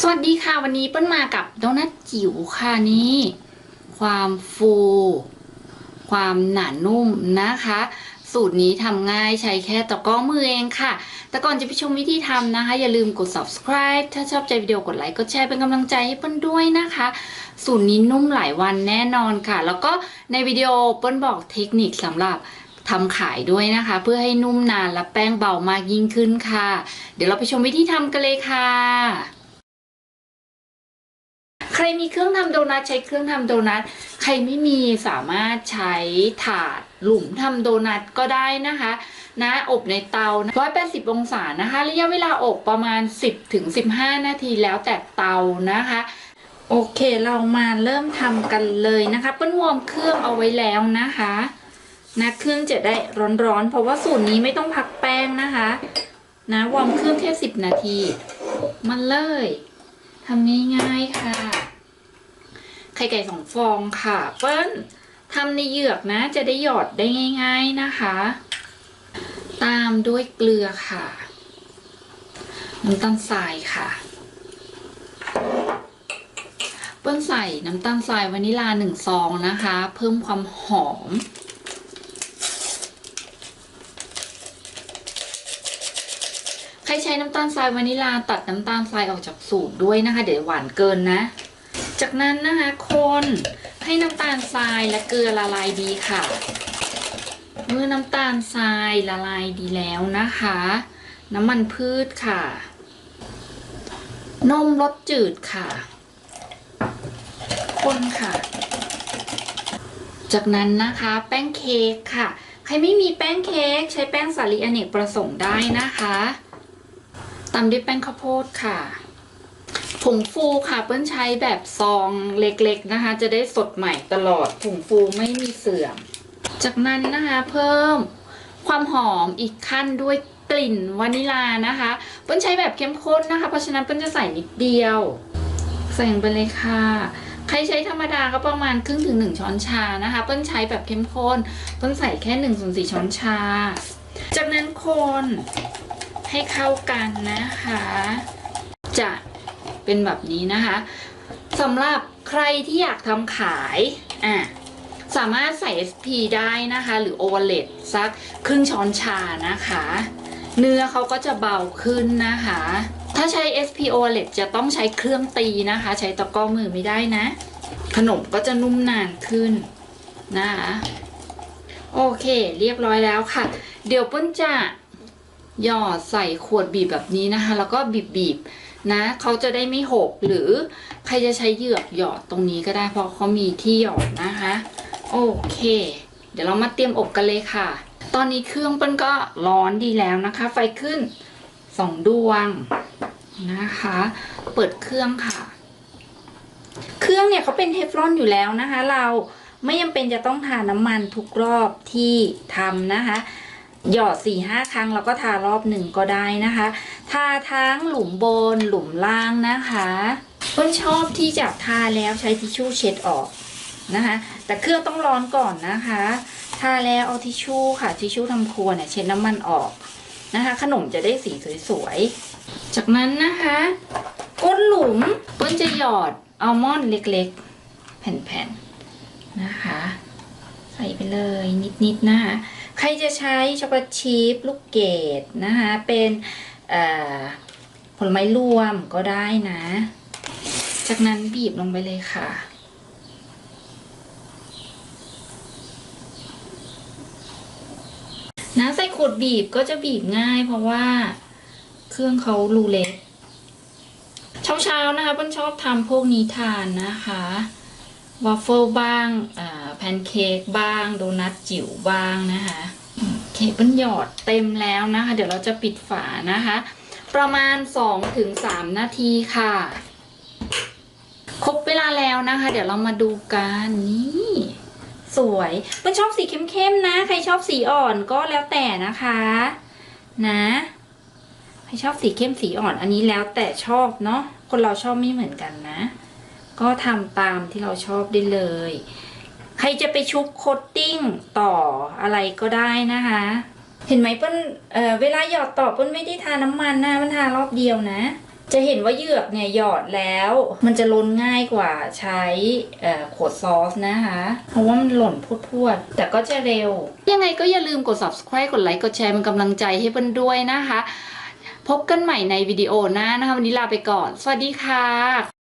สวัสดีค่ะ วันนี้เปิ้ลมากับโดนัทจิ๋วค่ะนี่ ความฟู ความหนานุ่มนะคะ สูตรนี้ทำง่ายใช้แค่ตะกร้อมือเองค่ะ แต่ก่อนจะไปชมวิธีทำนะคะ อย่าลืมกด subscribe ถ้าชอบใจวิดีโอกดไลค์กดแชร์เป็นกำลังใจให้เปิ้ลด้วยนะคะ สูตรนี้นุ่มหลายวันแน่นอนค่ะ แล้วก็ในวิดีโอเปิ้ลบอกเทคนิคสำหรับทำขายด้วยนะคะ เพื่อให้นุ่มนานและแป้งเบามากยิ่งขึ้นค่ะ เดี๋ยวเราไปชมวิธีทำกันเลยค่ะ ใครมีเครื่องทำโดนัทใช้เครื่องทำโดนัท ใครไม่มีสามารถใช้ถาดหลุมทำโดนัทก็ได้นะคะ นะอบในเตา 180 องศานะคะ ระยะเวลาอบประมาณ 10ถึง15 นาทีแล้วแต่เตานะคะโอเคเรามาเริ่มทำกันเลยนะคะเปิ้ลวอร์มเครื่องเอาไว้แล้วนะคะนะเครื่องจะได้ร้อนๆ เพราะว่าสูตรนี้ไม่ต้องพักแป้งนะคะ นะวอร์มเครื่องแค่10นาทีมาเลยทำง่ายๆค่ะ ไข่ไก่สองฟองค่ะเปิ้ลทำในเหยือกนะ จะได้หยอดได้ง่าย ๆนะคะ ตามด้วยเกลือค่ะน้ำตาลทรายค่ะเปิ้ลใส่น้ำตาลทรายวานิลาหนึ่งซองนะคะ เพิ่มความหอมใครใช้น้ำตาลทรายวานิลาตัดน้ำตาลทรายออกจากสูตรด้วยนะคะ เดี๋ยวหวานเกินนะ จากนั้นนะคะคนให้น้ำตาลทรายและเกลือละลายดีค่ะ เมื่อน้ำตาลทรายละลายดีแล้วนะคะ น้ำมันพืชค่ะ นมรสจืดค่ะ คนค่ะ จากนั้นนะคะแป้งเค้กค่ะ ใครไม่มีแป้งเค้กใช้แป้งสาลีอเนกประสงค์ได้นะคะตามด้วยแป้งข้าวโพดค่ะ ผงฟูค่ะเปิ้ลใช้แบบซองเล็กๆนะคะ จะได้สดใหม่ตลอดผงฟูไม่มีเสื่อม จากนั้นนะคะเพิ่มความหอมอีกขั้นด้วยกลิ่นวานิลานะคะเปิ้ลใช้แบบเข้มข้นนะคะ เพราะฉะนั้นเปิ้ลจะใส่นิดเดียว ใส่ลงไปเลยค่ะ ใครใช้ธรรมดาก็ประมาณครึ่งถึงหนึ่งช้อนชานะคะ เปิ้ลใช้แบบเข้มข้น เปิ้ลใส่แค่หนึ่งส่วนสี่ช้อนชา จากนั้นคนให้เข้ากันนะคะ จะ เป็นแบบนี้นะคะสำหรับใครที่อยากทำขายอะสามารถใส่ SP ได้นะคะ หรือโอเวอร์เลตสักครึ่งช้อนชานะคะ เนื้อเขาก็จะเบาขึ้นนะคะ ถ้าใช้ SP o l e d จะต้องใช้เครื่องตีนะคะ ใช้ตะกร้อมือไม่ได้นะ ขนมก็จะนุ่มนานขึ้นนะคะ โอเค เรียบร้อยแล้วค่ะ เดี๋ยวปิ้ลจะ หยอดใส่ขวดบีบแบบนี้นะคะ แล้วก็บีบบีบๆนะเขาจะได้ไม่หกหรือใครจะใช้เหยือกหยอดตรงนี้ก็ได้เพราะเขามีที่หยอดนะคะ โอเค เดี๋ยวเรามาเตรียมอบกันเลยค่ะ ตอนนี้เครื่องเปิ้ลก็ร้อนดีแล้วนะคะ ไฟขึ้นสองดวงนะคะ เปิดเครื่องค่ะ เครื่องเนี่ยเขาเป็นเทฟลอนอยู่แล้วนะคะ เราไม่จำเป็นจะต้องทาน้ำมันทุกรอบที่ทำนะคะ หยอด4ี่ห้าครั้งแล้วก็ทารอบหนึ่งก็ได้นะคะ ทาทั้งหลุมบนหลุมล่างนะคะเปิ้ลชอบที่จะทาแล้วใช้ทิชชู่เช็ดออกนะคะ แต่เครื่องต้องร้อนก่อนนะคะ ทาแล้วเอาทิชชู่ค่ะทิชชู่ทำครัวเนี่ยเช็ดน้ำมันออกนะคะ ขนมจะได้สีสวยๆ จากนั้นนะคะก้นหลุมเปิ้ลจะหยอดอัลมอนด์เล็กๆ แผ่นๆนะคะ ใส่ไปเลยนิดๆนะคะ ใครจะใช้ช็อกโกแลตชีพลูกเกดนะคะเป็นผลไม้รวมก็ได้นะ จากนั้นบีบลงไปเลยค่ะนะใส่ขวดบีบก็จะบีบง่ายเพราะว่าเครื่องเขารูเล็กเช้าๆนะคะเปิ้ลชอบทำพวกนี้ทานนะคะ วาฟเฟิลบ้างแพนเค้กบ้าง โดนัทจิ๋วบ้างนะคะเคเปิ้ลหยอดเต็มแล้วนะคะ เดี๋ยวเราจะปิดฝานะคะ ประมาณ 2-3 นาทีค่ะ ครบเวลาแล้วนะคะ เดี๋ยวเรามาดูกันนี่สวยเปิ้ลชอบสีเข้มๆนะ ใครชอบสีอ่อนก็แล้วแต่นะคะ นะ ใครชอบสีเข้มสีอ่อน อันนี้แล้วแต่ชอบเนาะ คนเราชอบไม่เหมือนกันนะ ก็ทำตามที่เราชอบได้เลย ใครจะไปชุบโคตติ้งต่ออะไรก็ได้นะคะ เห็นไหมเปิ้ลเเวลาหยอดต่อเปิ้ลไม่ได้ทาน้ำมันนะมันทารอบเดียวนะ จะเห็นว่าเหยือกเนี่ยหยอดแล้ว มันจะล้นง่ายกว่าใช้ขวดซอสนะคะ เพราะว่ามันหล่นพวดๆแต่ก็จะเร็ว ยังไงก็อย่าลืมกด subscribe กดไลค์กดแชร์เป็นกำลังใจให้เพื่อนด้วยนะคะพบกันใหม่ในวิดีโอหน้านะคะ วันนี้ลาไปก่อน สวัสดีค่ะ